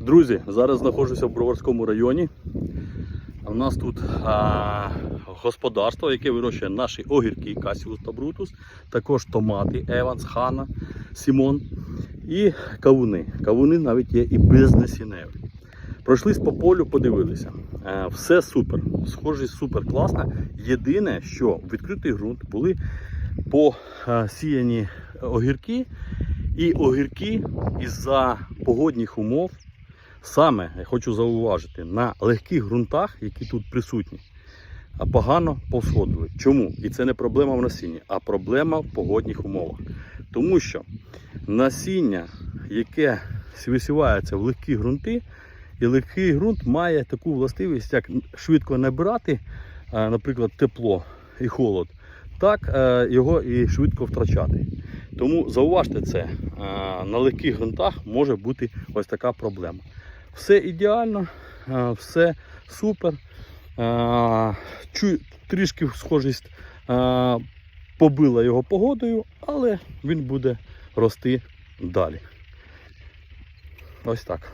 Друзі, зараз знаходжуся в Броварському районі. У нас тут а, господарство, яке вирощує наші огірки Касіус та Брутус, також томати Еванс, Хана, Сімон і кавуни. Кавуни навіть є і безнасінневі. Пройшлись по полю, подивилися. Е, Все супер. Схожість супер класна. Єдине, що в відкритий ґрунт були посіяні огірки, і огірки із-за погодних умов, саме я хочу зауважити, на легких ґрунтах, які тут присутні, погано повсходили. Чому? І це не проблема в насінні, а проблема в погодних умовах. Тому що насіння, яке висівається в легкі ґрунти, і легкий ґрунт має таку властивість, як швидко набирати, е, наприклад, тепло і холод, так е, його і швидко втрачати. Тому зауважте це, е, на легких ґрунтах може бути ось така проблема. Все ідеально, е, все супер. Е, трішки схожість е, побила його погодою, але він буде рости далі. Ось так.